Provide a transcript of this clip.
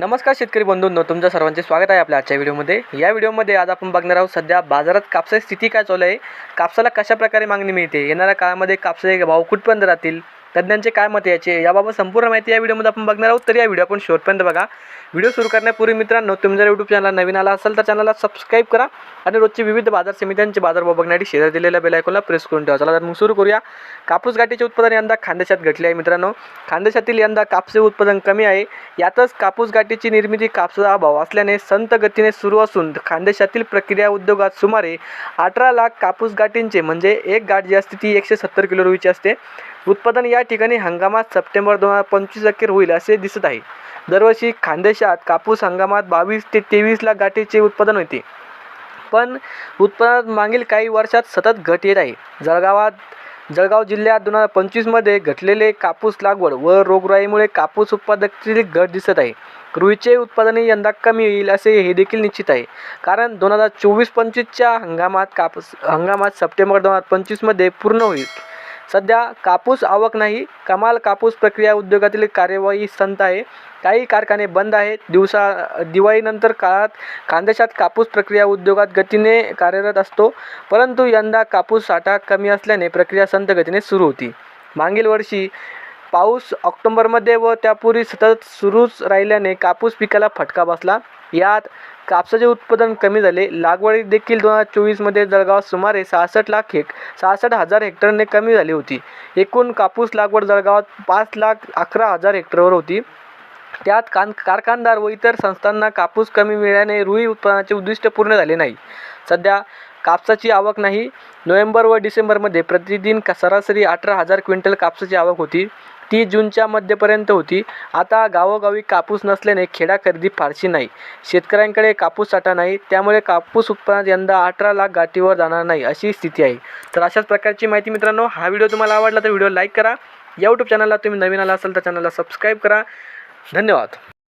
नमस्कार शेतकरी बंधूंनो तुमचं सर्वांचे स्वागत आहे आपल्या आजच्या व्हिडिओमध्ये. या व्हिडिओमध्ये आज आपण बघणार आहोत सध्या बाजारात कापसाची स्थिती काय चालू आहे कापसाला कशा प्रकारे मागणी मिळते येणाऱ्या काळामध्ये कापसाचे भाव कुठपर्यंत राहतील तज्ज्ञांचे काय मत याचे याबाबत संपूर्ण माहिती या व्हिडिओमध्ये आपण बघणार आहोत. तर या व्हिडिओ आपण शेवटपर्यंत बघा. व्हिडिओ सुरू करण्यापूर्वी मित्रांनो तुम्ही जर यूट्यूब चॅनल नवीन आला असेल तर चॅनलला सबस्क्राईब करा आणि रोजची विविध बाजार समित्यांचे बाजारभाव बघण्यासाठी शेजार दिलेल्या बेलायकॉनला प्रेस करून ठेवा. चला तर मग सुरू करूया. कापूस गाठीचे उत्पादन यंदा खानदेशात घटले आहे मित्रांनो. खानदेशातील यंदा कापसे उत्पादन कमी आहे. यातच कापूस गाठीची निर्मिती कापसाचा अभाव असल्याने संत गतीने सुरू असून खानदेशातील प्रक्रिया उद्योगात सुमारे अठरा लाख कापूस गाठींचे म्हणजे एक गाठ जी असते ती एकशे सत्तर किलो रुईची असते. उत्पादन या ठिकाणी हंगामात सप्टेंबर दोन हजार पंचवीस अखेर होईल असे दिसत आहे. दरवर्षी खानदेशात कापूस हंगामात बावीस ते तेवीस लाख गाठीचे उत्पादन होते. पण उत्पादनात मागील काही वर्षात सतत घट येत आहे. जळगावात जळगाव जिल्ह्यात दोन हजार पंचवीसमध्ये घटलेले कापूस लागवड व रोगराईमुळे कापूस उत्पादकतेतील घट दिसत आहे. रुईचे उत्पादनही यंदा कमी येईल असे हे देखील निश्चित आहे. कारण दोन हजार चोवीस पंचवीसच्या हंगामात कापूस हंगामात सप्टेंबर दोन हजार पंचवीसमध्ये पूर्ण होईल. सध्या कापूस आवक नाही कमाल कापूस प्रक्रिया उद्योगातील कार्यवाही संत आहे. काही कारखाने बंद आहेत. दिवसा दिवाळीनंतर काळात खानदेशात कापूस प्रक्रिया उद्योगात गतीने कार्यरत असतो. परंतु यंदा कापूस साठा कमी असल्याने प्रक्रिया संत गतीने सुरू होती. मागील वर्षी पाऊस ऑक्टोंबरमध्ये व त्यापूर्वी सतत सुरूच राहिल्याने कापूस पिकाला फटका बसला. यात कापसाचे उत्पादन कमी झाले. लागवडी देखील दोन हजार चोवीसमध्ये जळगाव सुमारे सहासष्ट लाख हेक सहासष्ट हजार हेक्टरने कमी झाली होती. एकूण कापूस लागवड जळगावात पाच लाख अकरा हजार हेक्टरवर होती. त्यात कान कारखानदार व इतर संस्थांना कापूस कमी मिळाल्याने रुई उत्पादनाचे उद्दिष्ट पूर्ण झाले नाही. सध्या कापसाची आवक नाही. नोव्हेंबर व डिसेंबरमध्ये प्रतिदिन सरासरी अठरा हजार क्विंटल कापसाची आवक होती. ती जूनच्या मध्यपर्यंत होती. आता गावोगावी कापूस नसल्याने खेडा खरेदी फारशी नाही. शेतकऱ्यांकडे कापूस साठा नाही त्यामुळे कापूस उत्पादनात यंदा अठरा लाख गाठीवर जाणार नाही अशी स्थिती आहे. तर अशाच प्रकारची माहिती मित्रांनो हा व्हिडिओ तुम्हाला आवडला तर व्हिडिओ लाईक करा. या यूट्यूब चॅनलला तुम्ही नवीन आला असाल तर चॅनलला सबस्क्राईब करा. धन्यवाद.